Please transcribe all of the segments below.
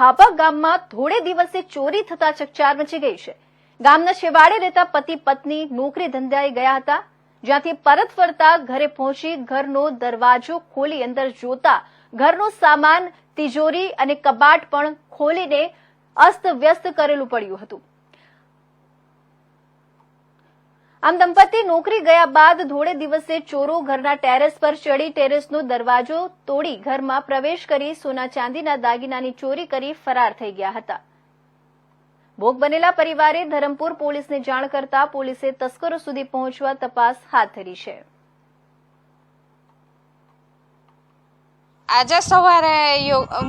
ભાભા ગામમાં થોડે દિવસે ચોરી થતા ચકચાર મચી ગઈ છે. ગામના છેવાડે રહેતા પતિ પત્ની નોકરી ધંધાએ ગયા હતા, જ્યાંથી પરત ફરતા ઘરે પહોંચી ઘરનો દરવાજો ખોલી અંદર જોતા ઘરનો સામાન, તિજોરી અને કબાટ પણ ખોલીને અસ્ત વ્યસ્ત કરેલું પડ્યું હતું. આમ દંપતી નોકરી ગયા બાદ ધોળે દિવસે ચોરો ઘરના ટેરેસ પર ચડી ટેરેસનો દરવાજો તોડી ઘરમાં પ્રવેશ કરી સોના ચાંદીના દાગીનાની ચોરી કરી ફરાર થઈ ગયા હતા. ભોગ બનેલા પરિવારે ધરમપુર પોલીસને જાણ કરતા પોલીસે તસ્કરો સુધી પહોંચવા તપાસ હાથ ધરી છે. આજે સવારે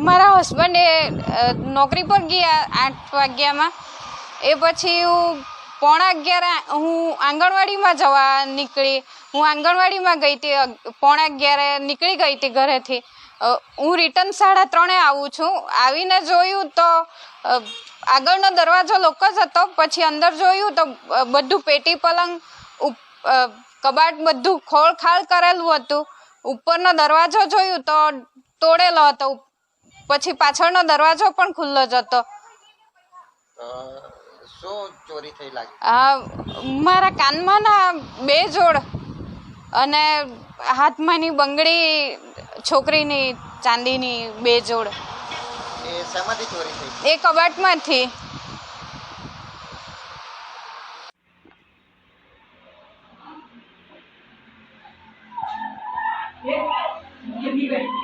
મારા હસબન્ડે નોકરી પર ગયા આઠ વાગ્યામાં. એ પછી હું પોણા અગિયાર હું આંગણવાડીમાં જવા નીકળી. હું આંગણવાડીમાં ગઈ હતી પોણા અગિયારે નીકળી ગઈ હતી ઘરેથી. હું રિટર્ન સાડા ત્રણે આવું છું. આવીને જોયું તો આગળનો દરવાજો લોકો જ હતો. પછી અંદર જોયું તો બધું પેટી પલંગ કબાટ બધું ખોળ ખાળ કરેલું હતું. ઉપરનો દરવાજો જોયું તો તોડેલો હતો. પછી પાછળનો દરવાજો પણ ખુલ્લો જ હતો. શું મારા કાનમાં ના બે જોડ અને હાથમાંની બંગડી છોકરીની ચાંદીની બે જોડ. એ એ કબાટમાંથી. Yeah.